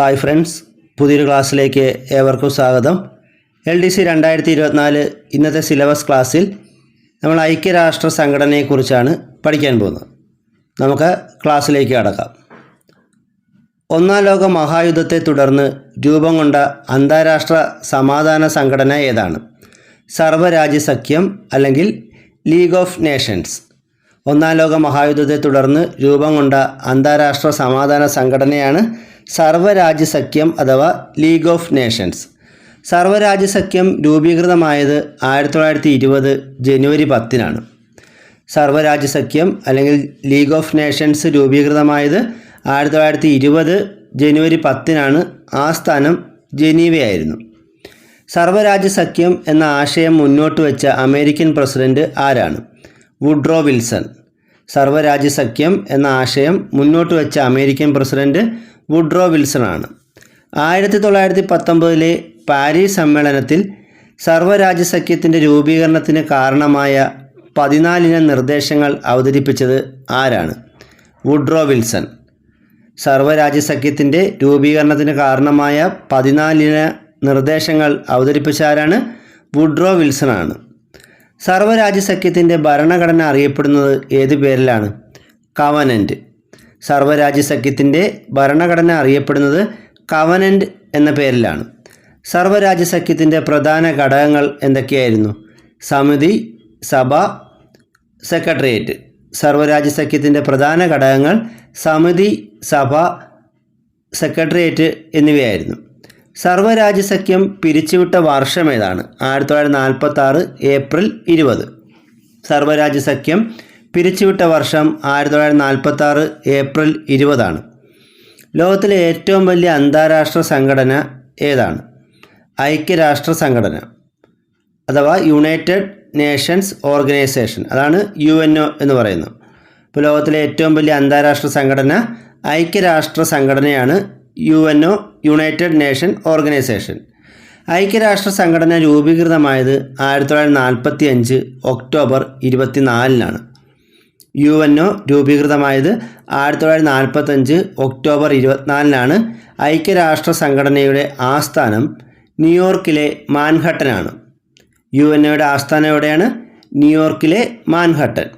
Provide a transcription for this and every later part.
Hi friends പുതിയൊരു ക്ലാസ്സിലേക്ക് ഏവർക്കും സ്വാഗതം. എൽ ഡി സി രണ്ടായിരത്തി ഇരുപത്തിനാല് ഇന്നത്തെ സിലബസ് ക്ലാസ്സിൽ നമ്മൾ ഐക്യരാഷ്ട്ര സംഘടനയെക്കുറിച്ചാണ് പഠിക്കാൻ പോകുന്നത്. നമുക്ക് ക്ലാസ്സിലേക്ക് കടക്കാം. ഒന്നാം ലോക മഹായുദ്ധത്തെ തുടർന്ന് രൂപം കൊണ്ട അന്താരാഷ്ട്ര സമാധാന സംഘടന ഏതാണ്? സർവരാജ്യ സഖ്യം അല്ലെങ്കിൽ ലീഗ് ഓഫ് നേഷൻസ്. ഒന്നാം ലോക മഹായുദ്ധത്തെ തുടർന്ന് രൂപം കൊണ്ട അന്താരാഷ്ട്ര സമാധാന സംഘടനയാണ് സർവരാജ്യ സഖ്യം അഥവാ ലീഗ് ഓഫ് നേഷൻസ്. സർവരാജ്യസഖ്യം രൂപീകൃതമായത് ആയിരത്തി തൊള്ളായിരത്തി ഇരുപത് ജനുവരി പത്തിനാണ്. സർവരാജ്യസഖ്യം അല്ലെങ്കിൽ ലീഗ് ഓഫ് നേഷൻസ് രൂപീകൃതമായത് ആയിരത്തി തൊള്ളായിരത്തി ഇരുപത് ജനുവരി പത്തിനാണ് ആ സ്ഥാനം ജനീവയായിരുന്നു. സർവരാജ്യസഖ്യം എന്ന ആശയം മുന്നോട്ട് വെച്ച അമേരിക്കൻ പ്രസിഡന്റ് ആരാണ്? Woodrow Wilson. സർവരാജ്യസഖ്യം എന്ന ആശയം മുന്നോട്ട് വെച്ച അമേരിക്കൻ പ്രസിഡന്റ് വുഡ്രോ വിൽസൺ ആണ് ആയിരത്തി തൊള്ളായിരത്തി പത്തൊമ്പതിലെ പാരീസ് സമ്മേളനത്തിൽ സർവരാജ്യ സഖ്യത്തിന്റെ രൂപീകരണത്തിന് കാരണമായ പതിനാലിന നിർദ്ദേശങ്ങൾ അവതരിപ്പിച്ചത് ആരാണ്? Woodrow Wilson. സർവരാജ്യ സഖ്യത്തിന്റെ രൂപീകരണത്തിന് കാരണമായ പതിനാലിന നിർദ്ദേശങ്ങൾ അവതരിപ്പിച്ച ആരാണ്? വുഡ്രോ വിൽസൺ ആണ് സർവരാജ്യ സഖ്യത്തിന്റെ ഭരണഘടന അറിയപ്പെടുന്നത് ഏത് പേരിലാണ്? കവനന്റ് സർവരാജ്യ സഖ്യത്തിന്റെ ഭരണഘടന അറിയപ്പെടുന്നത് കവനന്റ് എന്ന പേരിലാണ്. സർവരാജ്യ സഖ്യത്തിന്റെ പ്രധാന ഘടകങ്ങൾ എന്തൊക്കെയായിരുന്നു? സമിതി സഭ സെക്രട്ടേറിയറ്റ്. സർവരാജ്യ സഖ്യത്തിന്റെ പ്രധാന ഘടകങ്ങൾ സമിതി സഭ സെക്രട്ടേറിയറ്റ് എന്നിവയായിരുന്നു. സർവരാജ്യ സഖ്യം പിരിച്ചുവിട്ട വർഷം ഏതാണ്? ആയിരത്തി തൊള്ളായിരത്തി നാൽപ്പത്തി ആറ് ഏപ്രിൽ ഇരുപത്. സർവരാജ്യ സഖ്യം പിരിച്ചുവിട്ട വർഷം ആയിരത്തി തൊള്ളായിരത്തി നാൽപ്പത്തി ആറ് ഏപ്രിൽ ഇരുപതാണ്. ലോകത്തിലെ ഏറ്റവും വലിയ അന്താരാഷ്ട്ര സംഘടന ഏതാണ്? ഐക്യരാഷ്ട്ര സംഘടന അഥവാ യുണൈറ്റഡ് നേഷൻസ് ഓർഗനൈസേഷൻ. അതാണ് യു എൻ ഒ എന്ന് പറയുന്നത്. ഇപ്പോൾ ലോകത്തിലെ ഏറ്റവും വലിയ അന്താരാഷ്ട്ര സംഘടന ഐക്യരാഷ്ട്ര സംഘടനയാണ് U N O United Nation Organisation. ഐക്യരാഷ്ട്ര സംഘടന രൂപീകൃതമായത് ആയിരത്തി തൊള്ളായിരത്തി നാൽപ്പത്തി അഞ്ച് ഒക്ടോബർ ഇരുപത്തിനാലിനാണ്. യു എൻ ഒ രൂപീകൃതമായത് ആയിരത്തി തൊള്ളായിരത്തി നാൽപ്പത്തഞ്ച് ഒക്ടോബർ ഇരുപത്തിനാലിനാണ് ഐക്യരാഷ്ട്ര സംഘടനയുടെ ആസ്ഥാനം ന്യൂയോർക്കിലെ മാൻഹട്ടനാണ്. യു എൻ ഒയുടെ ആസ്ഥാനം എവിടെയാണ്? ന്യൂയോർക്കിലെ മാൻഹട്ടൻ.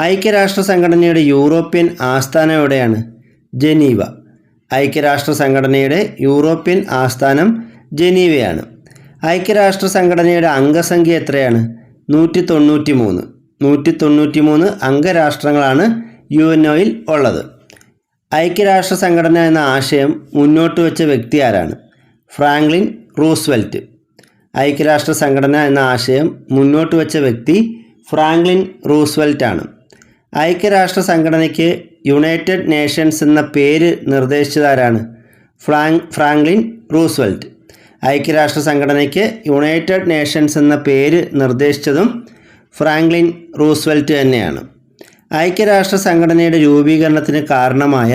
ഐക്യരാഷ്ട്ര സംഘടനയുടെ യൂറോപ്യൻ ആസ്ഥാനം എവിടെയാണ്? ജനീവ. ഐക്യരാഷ്ട്ര സംഘടനയുടെ യൂറോപ്യൻ ആസ്ഥാനം ജനീവയാണ്. ഐക്യരാഷ്ട്ര സംഘടനയുടെ അംഗസംഖ്യ എത്രയാണ്? നൂറ്റി തൊണ്ണൂറ്റി മൂന്ന് നൂറ്റി തൊണ്ണൂറ്റി മൂന്ന് അംഗരാഷ്ട്രങ്ങളാണ് യു എൻ ഒയിൽ ഉള്ളത്. ഐക്യരാഷ്ട്ര സംഘടന എന്ന ആശയം മുന്നോട്ട് വെച്ച വ്യക്തി ആരാണ്? Franklin Roosevelt. ഐക്യരാഷ്ട്ര സംഘടന എന്ന ആശയം മുന്നോട്ട് വെച്ച വ്യക്തി ഫ്രാങ്ക്ലിൻ റൂസ്വെൽറ്റ് ആണ് ഐക്യരാഷ്ട്ര സംഘടനയ്ക്ക് യുണൈറ്റഡ് നേഷൻസ് എന്ന പേര് നിർദ്ദേശിച്ചതാരാണ്? ഫ്രാങ് ഫ്രാങ്ക്ലിൻ റൂസ്വെൽറ്റ്. ഐക്യരാഷ്ട്ര സംഘടനയ്ക്ക് യുണൈറ്റഡ് നേഷൻസ് എന്ന പേര് നിർദ്ദേശിച്ചതും ഫ്രാങ്ക്ലിൻ റൂസ്വെൽറ്റ് തന്നെയാണ്. ഐക്യരാഷ്ട്ര സംഘടനയുടെ രൂപീകരണത്തിന് കാരണമായ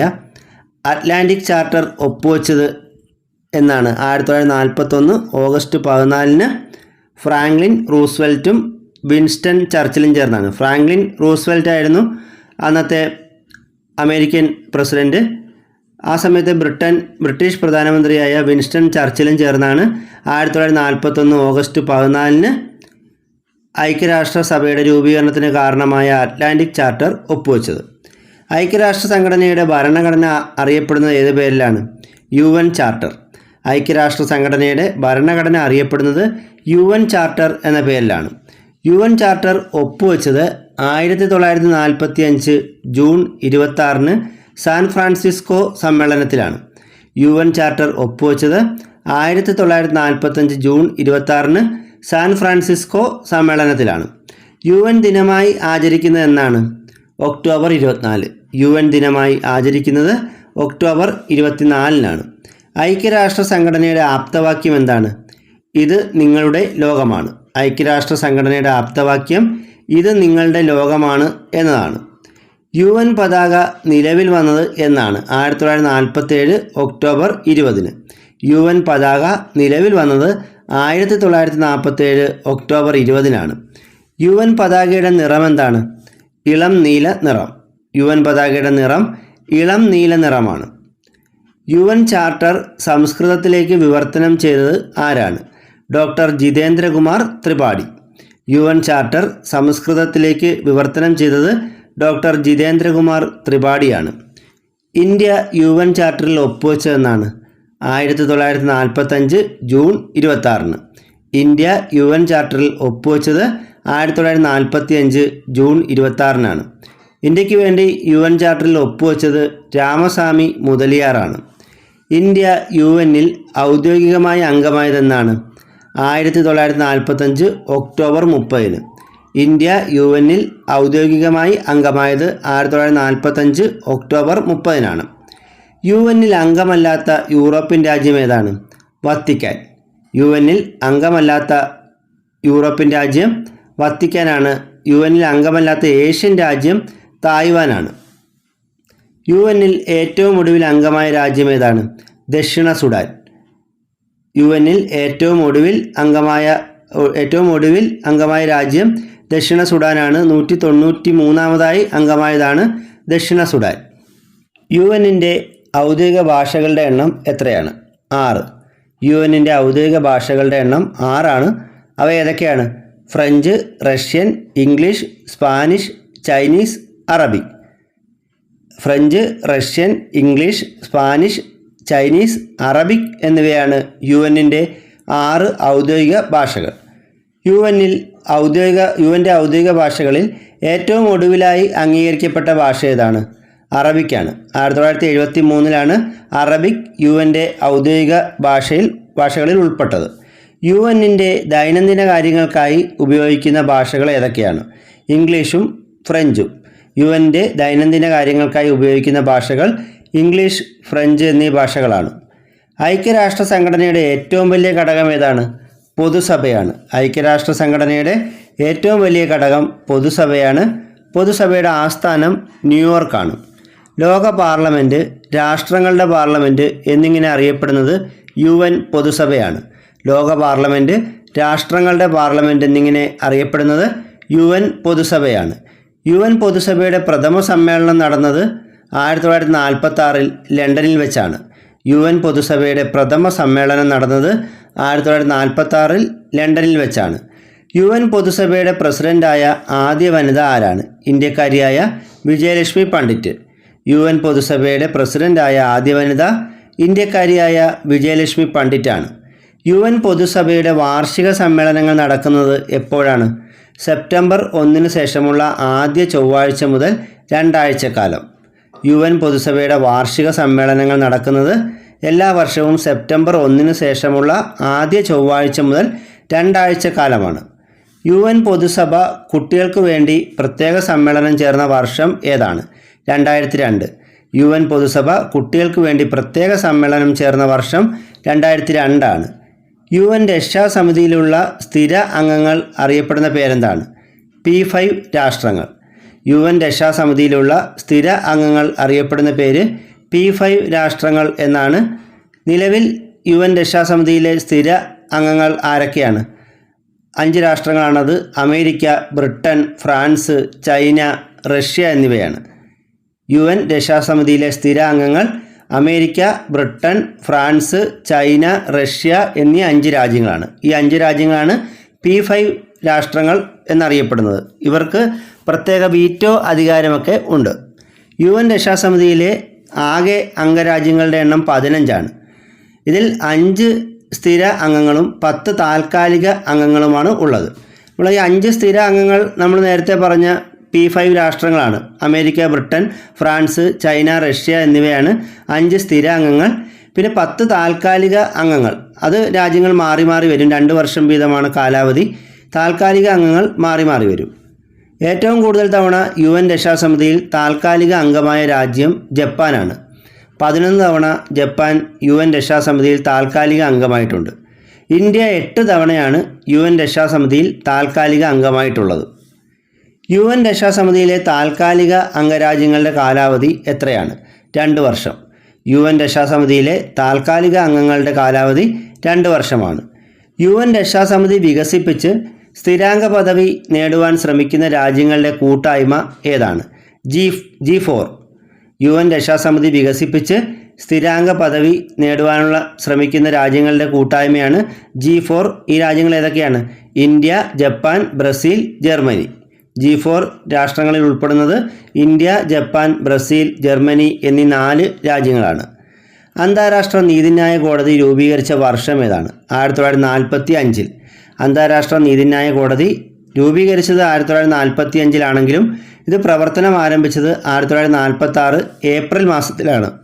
അറ്റ്ലാന്റിക് ചാർട്ടർ ഒപ്പുവെച്ചത് എന്നാണ് ആയിരത്തി തൊള്ളായിരത്തി നാൽപ്പത്തൊന്ന് ഓഗസ്റ്റ് പതിനാലിന് ഫ്രാങ്ക്ലിൻ റൂസ്വെൽറ്റും വിൻസ്റ്റൺ ചർച്ചിലും ചേർന്നാണ്. ഫ്രാങ്ക്ലിൻ റൂസ്വെൽറ്റ് ആയിരുന്നു അന്നത്തെ അമേരിക്കൻ പ്രസിഡന്റ് ആ സമയത്ത് ബ്രിട്ടൻ ബ്രിട്ടീഷ് പ്രധാനമന്ത്രിയായ വിൻസ്റ്റൺ ചർച്ചിലും ചേർന്നാണ് ആയിരത്തി തൊള്ളായിരത്തി നാൽപ്പത്തൊന്ന് ഓഗസ്റ്റ് പതിനാലിന് ഐക്യരാഷ്ട്ര സഭയുടെ രൂപീകരണത്തിന് കാരണമായ അറ്റ്ലാന്റിക് ചാർട്ടർ ഒപ്പുവെച്ചത്. ഐക്യരാഷ്ട്ര സംഘടനയുടെ ഭരണഘടന അറിയപ്പെടുന്നത് ഏത് പേരിലാണ്? U N Charter. ഐക്യരാഷ്ട്ര സംഘടനയുടെ ഭരണഘടന അറിയപ്പെടുന്നത് യു എൻ ചാർട്ടർ എന്ന പേരിലാണ്. യു എൻ ചാർട്ടർ ഒപ്പുവെച്ചത് ആയിരത്തി തൊള്ളായിരത്തി നാൽപ്പത്തി അഞ്ച് ജൂൺ ഇരുപത്തി സാൻ ഫ്രാൻസിസ്കോ സമ്മേളനത്തിലാണ്. യു എൻ ചാർട്ടർ ഒപ്പുവെച്ചത് ആയിരത്തി തൊള്ളായിരത്തി നാൽപ്പത്തഞ്ച് ജൂൺ ഇരുപത്തി സാൻ ഫ്രാൻസിസ്കോ സമ്മേളനത്തിലാണ്. യു എൻ ദിനമായി ആചരിക്കുന്നത് എന്നാണ്. ഒക്ടോബർ ഇരുപത്തിനാല്. യു എൻ ദിനമായി ആചരിക്കുന്നത് ഒക്ടോബർ ഇരുപത്തിനാലിനാണ്. ഐക്യരാഷ്ട്ര സംഘടനയുടെ ആപ്തവാക്യം എന്താണ്? ഇത് നിങ്ങളുടെ ലോകമാണ്. ഐക്യരാഷ്ട്ര സംഘടനയുടെ ആപ്തവാക്യം ഇത് നിങ്ങളുടെ ലോകമാണ് എന്നതാണ്. യു എൻ പതാക നിലവിൽ വന്നത് എന്നാണ്. ആയിരത്തി തൊള്ളായിരത്തി നാൽപ്പത്തേഴ് ഒക്ടോബർ ഇരുപതിന്. യു എൻ പതാക നിലവിൽ വന്നത് ആയിരത്തി തൊള്ളായിരത്തി നാൽപ്പത്തേഴ് ഒക്ടോബർ ഇരുപതിനാണ്. യു എൻ പതാകയുടെ നിറം എന്താണ്? ഇളം നീല നിറം. യു എൻ പതാകയുടെ നിറം ഇളം നീല നിറമാണ്. യു എൻ ചാർട്ടർ സംസ്കൃതത്തിലേക്ക് വിവർത്തനം ചെയ്തത് ആരാണ്? Doctor Jitendrakumar Tripathi. U N Charter സംസ്കൃതത്തിലേക്ക് വിവർത്തനം ചെയ്തത് ഡോക്ടർ ജിതേന്ദ്രകുമാർ ത്രിപാഠിയാണ്. ഇന്ത്യ യു എൻ ചാർട്ടറിൽ ഒപ്പുവെച്ചതെന്നാണ്. ആയിരത്തി തൊള്ളായിരത്തി നാൽപ്പത്തഞ്ച് ജൂൺ ഇരുപത്തി ആറിന് ഇന്ത്യ യു എൻ ചാർട്ടറിൽ ഒപ്പുവെച്ചത് ആയിരത്തി തൊള്ളായിരത്തി നാൽപ്പത്തി അഞ്ച് ജൂൺ ഇരുപത്തി ആറിനാണ് ഇന്ത്യയ്ക്ക് വേണ്ടി യു എൻ ചാർട്ടറിൽ ഒപ്പുവെച്ചത് രാമസ്വാമി മുതലിയാറാണ്. ഇന്ത്യ യു എന്നിൽ ഔദ്യോഗികമായി അംഗമായതെന്നാണ് ആയിരത്തി തൊള്ളായിരത്തി നാൽപ്പത്തഞ്ച് ഒക്ടോബർ മുപ്പതിന്. ഇന്ത്യ യു എന്നിൽ ഔദ്യോഗികമായി അംഗമായത് ആയിരത്തി തൊള്ളായിരത്തി നാൽപ്പത്തഞ്ച് ഒക്ടോബർ മുപ്പതിനാണ്. യു എന്നിൽ അംഗമല്ലാത്ത യൂറോപ്യൻ രാജ്യം ഏതാണ്? വത്തിക്കാൻ. യു എന്നിൽ അംഗമല്ലാത്ത യൂറോപ്യൻ രാജ്യം വത്തിക്കാനാണ്. യു എന്നിൽ അംഗമല്ലാത്ത ഏഷ്യൻ രാജ്യം തായ്വാനാണ്. യു എന്നിൽ ഏറ്റവും ഒടുവിൽ അംഗമായ രാജ്യം ഏതാണ്? ദക്ഷിണ സുഡാൻ. യു എന്നിൽ ഏറ്റവും ഒടുവിൽ അംഗമായ ഏറ്റവും ഒടുവിൽ അംഗമായ രാജ്യം ദക്ഷിണ സുഡാനാണ്. നൂറ്റി തൊണ്ണൂറ്റി മൂന്നാമതായി അംഗമായതാണ് ദക്ഷിണ സുഡാൻ. യു എന്നിന്റെ ഔദ്യോഗിക ഭാഷകളുടെ എണ്ണം എത്രയാണ്? ആറ്. യു എന്നിന്റെ ഔദ്യോഗിക ഭാഷകളുടെ എണ്ണം ആറാണ്. അവ ഏതൊക്കെയാണ്? French Russian English Spanish Chinese Arabic. French Russian English Spanish Chinese Arabic എന്നിവയാണ് യു എന്നിന്റെ ആറ് ഔദ്യോഗിക ഭാഷകൾ. യു എന്നിൽ ഔദ്യോഗിക യു എന്റെ ഔദ്യോഗിക ഭാഷകളിൽ ഏറ്റവും ഒടുവിലായി അംഗീകരിക്കപ്പെട്ട ഭാഷ ഏതാണ്? അറബിക്കാണ്. ആയിരത്തി തൊള്ളായിരത്തി എഴുപത്തി മൂന്നിലാണ് അറബിക് യു എന്റെ ഔദ്യോഗിക ഭാഷയിൽ ഭാഷകളിൽ ഉൾപ്പെട്ടത്. യു എന്നിന്റെ ദൈനംദിന കാര്യങ്ങൾക്കായി ഉപയോഗിക്കുന്ന ഭാഷകൾ ഏതൊക്കെയാണ്? ഇംഗ്ലീഷും ഫ്രഞ്ചും. യു എന്റെ ദൈനംദിന കാര്യങ്ങൾക്കായി ഉപയോഗിക്കുന്ന ഭാഷകൾ ഇംഗ്ലീഷ് ഫ്രഞ്ച് എന്നീ ഭാഷകളാണ്. ഐക്യരാഷ്ട്ര സംഘടനയുടെ ഏറ്റവും വലിയ ഘടകം ഏതാണ്? പൊതുസഭയാണ്. ഐക്യരാഷ്ട്ര സംഘടനയുടെ ഏറ്റവും വലിയ ഘടകം പൊതുസഭയാണ്. പൊതുസഭയുടെ ആസ്ഥാനം ന്യൂയോർക്കാണ്. ലോക പാർലമെന്റ് രാഷ്ട്രങ്ങളുടെ പാർലമെന്റ് എന്നിങ്ങനെ അറിയപ്പെടുന്നത് യു എൻ പൊതുസഭയാണ്. ലോക പാർലമെന്റ് രാഷ്ട്രങ്ങളുടെ പാർലമെന്റ് എന്നിങ്ങനെ അറിയപ്പെടുന്നത് യു എൻ പൊതുസഭയാണ്. യു എൻ പൊതുസഭയുടെ പ്രഥമ സമ്മേളനം നടന്നത് ആയിരത്തി തൊള്ളായിരത്തി നാൽപ്പത്തി ആറിൽ ലണ്ടനിൽ വെച്ചാണ്. യു എൻ പൊതുസഭയുടെ പ്രഥമ സമ്മേളനം നടന്നത് ആയിരത്തി തൊള്ളായിരത്തി നാൽപ്പത്തി ആറിൽ ലണ്ടനിൽ വെച്ചാണ്. യു എൻ പൊതുസഭയുടെ പ്രസിഡന്റായ ആദ്യ വനിത ആരാണ്? ഇന്ത്യക്കാരിയായ വിജയലക്ഷ്മി പണ്ഡിറ്റ്. യു എൻ പൊതുസഭയുടെ പ്രസിഡന്റായ ആദ്യ വനിത ഇന്ത്യക്കാരിയായ വിജയലക്ഷ്മി പണ്ഡിറ്റാണ്. യു എൻ പൊതുസഭയുടെ വാർഷിക സമ്മേളനങ്ങൾ നടക്കുന്നത് എപ്പോഴാണ്? സെപ്റ്റംബർ ഒന്നിന് ശേഷമുള്ള ആദ്യ ചൊവ്വാഴ്ച മുതൽ രണ്ടാഴ്ചക്കാലം യു എൻ പൊതുസഭയുടെ വാർഷിക സമ്മേളനങ്ങൾ നടക്കുന്നത് എല്ലാ വർഷവും സെപ്റ്റംബർ ഒന്നിന് ശേഷമുള്ള ആദ്യ ചൊവ്വാഴ്ച മുതൽ രണ്ടാഴ്ച കാലമാണ്. യു എൻ പൊതുസഭ കുട്ടികൾക്ക് വേണ്ടി പ്രത്യേക സമ്മേളനം ചേർന്ന വർഷം ഏതാണ്? രണ്ടായിരത്തി രണ്ട് യു എൻ പൊതുസഭ കുട്ടികൾക്ക് വേണ്ടി പ്രത്യേക സമ്മേളനം ചേർന്ന വർഷം രണ്ടായിരത്തി രണ്ടാണ് യു എൻ രക്ഷാസമിതിയിലുള്ള സ്ഥിര അംഗങ്ങൾ അറിയപ്പെടുന്ന പേരെന്താണ്? പി ഫൈവ് രാഷ്ട്രങ്ങൾ. യു എൻ രക്ഷാസമിതിയിലുള്ള സ്ഥിര അംഗങ്ങൾ അറിയപ്പെടുന്ന പേര് പി ഫൈവ് രാഷ്ട്രങ്ങൾ എന്നാണ്. നിലവിൽ യു എൻ രക്ഷാസമിതിയിലെ സ്ഥിര അംഗങ്ങൾ ആരൊക്കെയാണ്? അഞ്ച് രാഷ്ട്രങ്ങളാണത്. America Britain France China Russia എന്നിവയാണ്. യു എൻ രക്ഷാസമിതിയിലെ സ്ഥിരാംഗങ്ങൾ America Britain France China Russia എന്നീ അഞ്ച് രാജ്യങ്ങളാണ്. ഈ അഞ്ച് രാജ്യങ്ങളാണ് പി ഫൈവ് രാഷ്ട്രങ്ങൾ എന്നറിയപ്പെടുന്നത്. ഇവർക്ക് പ്രത്യേക വീറ്റോ അധികാരമൊക്കെ ഉണ്ട്. യു എൻ രക്ഷാസമിതിയിലെ ആകെ അംഗരാജ്യങ്ങളുടെ എണ്ണം പതിനഞ്ചാണ്. ഇതിൽ അഞ്ച് സ്ഥിര അംഗങ്ങളും പത്ത് താൽക്കാലിക അംഗങ്ങളുമാണ് ഉള്ളത്. നമ്മൾ ഈ അഞ്ച് സ്ഥിര അംഗങ്ങൾ നമ്മൾ നേരത്തെ പറഞ്ഞ P five രാഷ്ട്രങ്ങളാണ്. America Britain France China Russia എന്നിവയാണ് അഞ്ച് സ്ഥിര അംഗങ്ങൾ. പിന്നെ പത്ത് താൽക്കാലിക അംഗങ്ങൾ. അത് രാജ്യങ്ങൾ മാറി മാറി വരും. രണ്ട് വർഷം വീതമാണ് കാലാവധി. താൽക്കാലിക അംഗങ്ങൾ മാറി മാറി വരും. ഏറ്റവും കൂടുതൽ തവണ യു എൻ രക്ഷാസമിതിയിൽ താൽക്കാലിക അംഗമായ രാജ്യം ജപ്പാനാണ്. പതിനൊന്ന് തവണ ജപ്പാൻ യു എൻ രക്ഷാസമിതിയിൽ താൽക്കാലിക അംഗമായിട്ടുണ്ട്. ഇന്ത്യ എട്ട് തവണയാണ് യു എൻ രക്ഷാസമിതിയിൽ താൽക്കാലിക അംഗമായിട്ടുള്ളത്. യു എൻ രക്ഷാസമിതിയിലെ താൽക്കാലിക അംഗരാജ്യങ്ങളുടെ കാലാവധി എത്രയാണ്? രണ്ട് വർഷം. യു എൻ രക്ഷാസമിതിയിലെ താൽക്കാലിക അംഗങ്ങളുടെ കാലാവധി രണ്ട് വർഷമാണ്. യു എൻ രക്ഷാസമിതി വികസിപ്പിച്ച് സ്ഥിരാംഗ പദവി നേടുവാൻ ശ്രമിക്കുന്ന രാജ്യങ്ങളുടെ കൂട്ടായ്മ ഏതാണ്? G G four. U N രക്ഷാസമിതി വികസിപ്പിച്ച് സ്ഥിരാംഗ പദവി നേടുവാനുള്ള ശ്രമിക്കുന്ന രാജ്യങ്ങളുടെ കൂട്ടായ്മയാണ് ജി ഫോർ. ഈ രാജ്യങ്ങൾ ഏതൊക്കെയാണ്? India Japan Brazil Germany. G four രാഷ്ട്രങ്ങളിൽ ഉൾപ്പെടുന്നത് ഇന്ത്യ ജപ്പാൻ ബ്രസീൽ ജർമ്മനി എന്നീ നാല് രാജ്യങ്ങളാണ്. അന്താരാഷ്ട്ര നീതിന്യായ കോടതി രൂപീകരിച്ച വർഷം ഏതാണ്? ആയിരത്തി തൊള്ളായിരത്തി നാൽപ്പത്തി അഞ്ചിൽ അന്താരാഷ്ട്ര നീതിന്യായ കോടതി രൂപീകരിച്ചത് ആയിരത്തി തൊള്ളായിരത്തി നാൽപ്പത്തി അഞ്ചിലാണെങ്കിലും ഇത് പ്രവർത്തനം ആരംഭിച്ചത് ആയിരത്തി തൊള്ളായിരത്തി നാൽപ്പത്തി ആറ് ഏപ്രിൽ മാസത്തിലാണ്.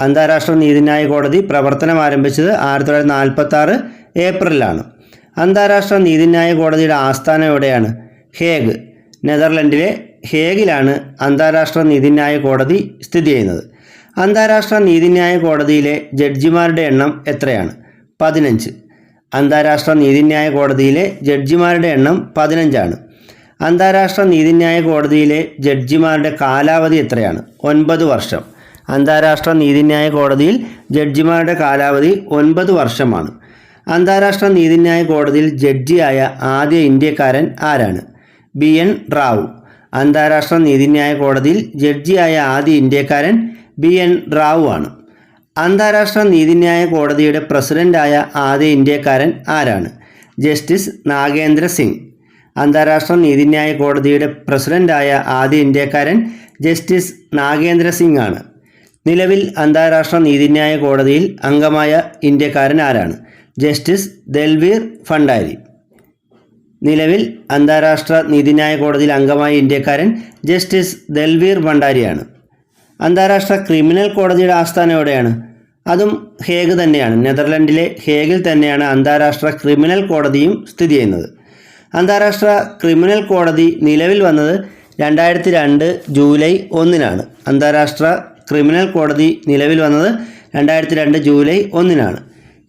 അന്താരാഷ്ട്ര നീതിന്യായ കോടതി പ്രവർത്തനം ആരംഭിച്ചത് ആയിരത്തി തൊള്ളായിരത്തി നാൽപ്പത്തി ആറ് ഏപ്രിലാണ്. അന്താരാഷ്ട്ര നീതിന്യായ കോടതിയുടെ ആസ്ഥാനം എവിടെയാണ്? ഹേഗ് നെതർലൻഡിലെ ഹേഗിലാണ് അന്താരാഷ്ട്ര നീതിന്യായ കോടതി സ്ഥിതി ചെയ്യുന്നത്. അന്താരാഷ്ട്ര നീതിന്യായ കോടതിയിലെ ജഡ്ജിമാരുടെ എണ്ണം എത്രയാണ്? പതിനഞ്ച്. അന്താരാഷ്ട്ര നീതിന്യായ കോടതിയിലെ ജഡ്ജിമാരുടെ എണ്ണം പതിനഞ്ചാണ്. അന്താരാഷ്ട്ര നീതിന്യായ കോടതിയിലെ ജഡ്ജിമാരുടെ കാലാവധി എത്രയാണ്? ഒൻപത് വർഷം. അന്താരാഷ്ട്ര നീതിന്യായ കോടതിയിൽ ജഡ്ജിമാരുടെ കാലാവധി ഒൻപത് വർഷമാണ്. അന്താരാഷ്ട്ര നീതിന്യായ കോടതിയിൽ ജഡ്ജിയായ ആദ്യ ഇന്ത്യക്കാരൻ ആരാണ്? B N Rao. അന്താരാഷ്ട്ര നീതിന്യായ കോടതിയിൽ ജഡ്ജിയായ ആദ്യ ഇന്ത്യക്കാരൻ ബി എൻ റാവു ആണ്. അന്താരാഷ്ട്ര നീതിന്യായ കോടതിയുടെ പ്രസിഡന്റായ ആദ്യ ഇന്ത്യക്കാരൻ ആരാണ്? ജസ്റ്റിസ് നാഗേന്ദ്ര സിംഗ്. അന്താരാഷ്ട്ര നീതിന്യായ കോടതിയുടെ പ്രസിഡന്റായ ആദ്യ ഇന്ത്യക്കാരൻ ജസ്റ്റിസ് നാഗേന്ദ്ര സിംഗ് ആണ്. നിലവിൽ അന്താരാഷ്ട്ര നീതിന്യായ കോടതിയിൽ അംഗമായ ഇന്ത്യക്കാരൻ ആരാണ്? ജസ്റ്റിസ് ദൽവീർ ഫണ്ടാരി നിലവിൽ അന്താരാഷ്ട്ര നീതിന്യായ കോടതിയിൽ അംഗമായ ഇന്ത്യക്കാരൻ ജസ്റ്റിസ് ദൽവീർ ഭണ്ഡാരിയാണ്. അന്താരാഷ്ട്ര ക്രിമിനൽ കോടതിയുടെ ആസ്ഥാനം എവിടെയാണ്? അതും ഹേഗ് തന്നെയാണ്. നെതർലൻഡിലെ ഹേഗിൽ തന്നെയാണ് അന്താരാഷ്ട്ര ക്രിമിനൽ കോടതിയും സ്ഥിതി ചെയ്യുന്നത്. അന്താരാഷ്ട്ര ക്രിമിനൽ കോടതി നിലവിൽ വന്നത് രണ്ടായിരത്തി രണ്ട് ജൂലൈ ഒന്നിനാണ്. അന്താരാഷ്ട്ര ക്രിമിനൽ കോടതി നിലവിൽ വന്നത് രണ്ടായിരത്തി രണ്ട് ജൂലൈ ഒന്നിനാണ്.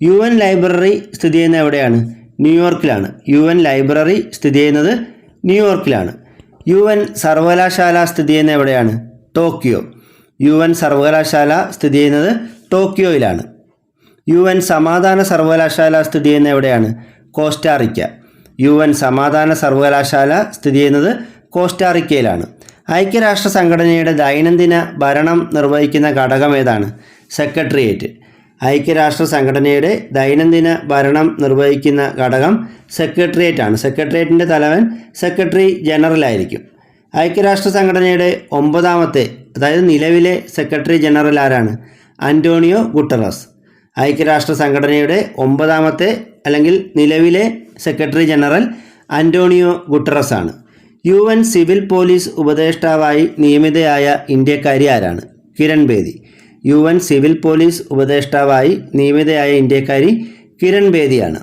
യു എൻ ലൈബ്രറി സ്ഥിതി ചെയ്യുന്ന എവിടെയാണ്? ന്യൂയോർക്കിലാണ്. യു എൻ ലൈബ്രറി സ്ഥിതി ചെയ്യുന്നത് ന്യൂയോർക്കിലാണ്. യു എൻ സർവകലാശാല സ്ഥിതി ചെയ്യുന്നത് എവിടെയാണ്? ടോക്കിയോ. യു എൻ സർവകലാശാല സ്ഥിതി ചെയ്യുന്നത് ടോക്കിയോയിലാണ്. യു എൻ സമാധാന സർവകലാശാല സ്ഥിതി ചെയ്യുന്നത് എവിടെയാണ്? കോസ്റ്റാറിക്ക യു എൻ സമാധാന സർവകലാശാല സ്ഥിതി ചെയ്യുന്നത് കോസ്റ്റാറിക്കയിലാണ് ഐക്യരാഷ്ട്ര സംഘടനയുടെ ദൈനംദിന ഭരണം നിർവഹിക്കുന്ന ഘടകം ഏതാണ്? സെക്രട്ടേറിയറ്റ്. ഐക്യരാഷ്ട്ര സംഘടനയുടെ ദൈനംദിന ഭരണം നിർവഹിക്കുന്ന ഘടകം സെക്രട്ടേറിയറ്റ് ആണ് സെക്രട്ടേറിയറ്റിന്റെ തലവൻ സെക്രട്ടറി ജനറൽ ആയിരിക്കും ഐക്യരാഷ്ട്ര സംഘടനയുടെ ഒമ്പതാമത്തെ അതായത് നിലവിലെ സെക്രട്ടറി ജനറൽ ആരാണ്? Antonio Guterres. ഐക്യരാഷ്ട്ര സംഘടനയുടെ ഒമ്പതാമത്തെ അല്ലെങ്കിൽ നിലവിലെ സെക്രട്ടറി ജനറൽ അന്റോണിയോ ഗുട്ടറസ് ആണ് യു എൻ സിവിൽ പോലീസ് ഉപദേഷ്ടാവായി നിയമിതയായ ഇന്ത്യക്കാരി ആരാണ്? Kiran Bedi. U N civil police ഉപദേഷ്ടാവായി നിയമിതയായ ഇന്ത്യക്കാരി കിരൺ ബേദിയാണ്.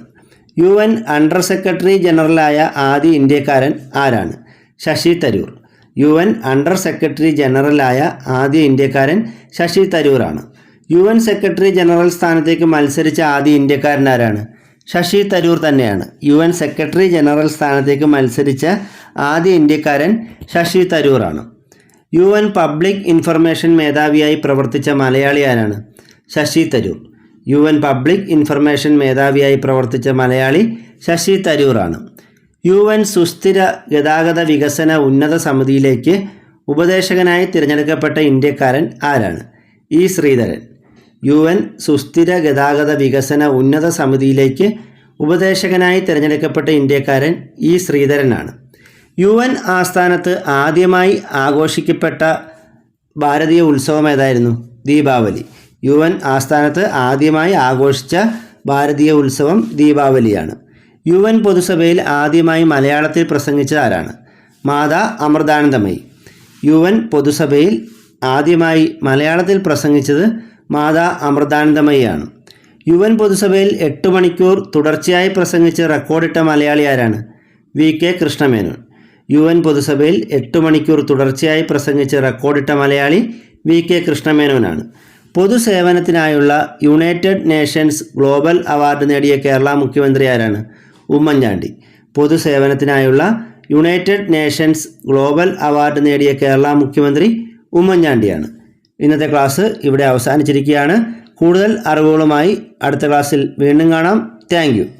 യു എൻ അണ്ടർ സെക്രട്ടറി ജനറലായ ആദ്യ ഇന്ത്യക്കാരൻ ആരാണ്? Shashi Tharoor. U N under secretary ജനറലായ ആദ്യ ഇന്ത്യക്കാരൻ ശശി തരൂറാണ്. യു എൻ സെക്രട്ടറി ജനറൽ സ്ഥാനത്തേക്ക് മത്സരിച്ച ആദ്യ ഇന്ത്യക്കാരൻ ആരാണ്? ശശി തരൂർ തന്നെയാണ്. യു എൻ സെക്രട്ടറി ജനറൽ സ്ഥാനത്തേക്ക് മത്സരിച്ച ആദ്യ ഇന്ത്യക്കാരൻ ശശി തരൂറാണ്. യു എൻ പബ്ലിക് ഇൻഫർമേഷൻ മേധാവിയായി പ്രവർത്തിച്ച മലയാളി ആരാണ്? Shashi Tharoor. U N public information മേധാവിയായി പ്രവർത്തിച്ച മലയാളി ശശി തരൂറാണ്. യു എൻ സുസ്ഥിര ഗതാഗത വികസന ഉന്നത സമിതിയിലേക്ക് ഉപദേശകനായി തിരഞ്ഞെടുക്കപ്പെട്ട ഇന്ത്യക്കാരൻ ആരാണ്? ഇ ശ്രീധരൻ. യു എൻ സുസ്ഥിര ഗതാഗത വികസന ഉന്നത സമിതിയിലേക്ക് ഉപദേശകനായി തിരഞ്ഞെടുക്കപ്പെട്ട ഇന്ത്യക്കാരൻ ഇ ശ്രീധരനാണ്. യു എൻ ആസ്ഥാനത്ത് ആദ്യമായി ആഘോഷിക്കപ്പെട്ട ഭാരതീയ ഉത്സവം ഏതായിരുന്നു? ദീപാവലി. യു എൻ ആസ്ഥാനത്ത് ആദ്യമായി ആഘോഷിച്ച ഭാരതീയ ഉത്സവം ദീപാവലിയാണ്. യു എൻ പൊതുസഭയിൽ ആദ്യമായി മലയാളത്തിൽ പ്രസംഗിച്ച ആരാണ്? മാതാ അമൃതാനന്ദമയി. യു എൻ പൊതുസഭയിൽ ആദ്യമായി മലയാളത്തിൽ പ്രസംഗിച്ചത് മാതാ അമൃതാനന്ദമയിയാണ്. യു എൻ പൊതുസഭയിൽ എട്ട് മണിക്കൂർ തുടർച്ചയായി പ്രസംഗിച്ച് റെക്കോർഡിട്ട മലയാളി ആരാണ്? V K Krishna Menon. U N പൊതുസഭയിൽ എട്ട് മണിക്കൂർ തുടർച്ചയായി പ്രസംഗിച്ച റെക്കോർഡിട്ട മലയാളി വി കെ കൃഷ്ണമേനോനാണ്. പൊതുസേവനത്തിനായുള്ള യുണൈറ്റഡ് നേഷൻസ് ഗ്ലോബൽ അവാർഡ് നേടിയ കേരള മുഖ്യമന്ത്രി ആരാണ്? ഉമ്മൻചാണ്ടി. പൊതുസേവനത്തിനായുള്ള യുണൈറ്റഡ് നേഷൻസ് ഗ്ലോബൽ അവാർഡ് നേടിയ കേരള മുഖ്യമന്ത്രി ഉമ്മൻചാണ്ടിയാണ്. ഇന്നത്തെ ക്ലാസ് ഇവിടെ അവസാനിച്ചിരിക്കുകയാണ്. കൂടുതൽ അറിവുകളുമായി അടുത്ത ക്ലാസ്സിൽ വീണ്ടും കാണാം. താങ്ക്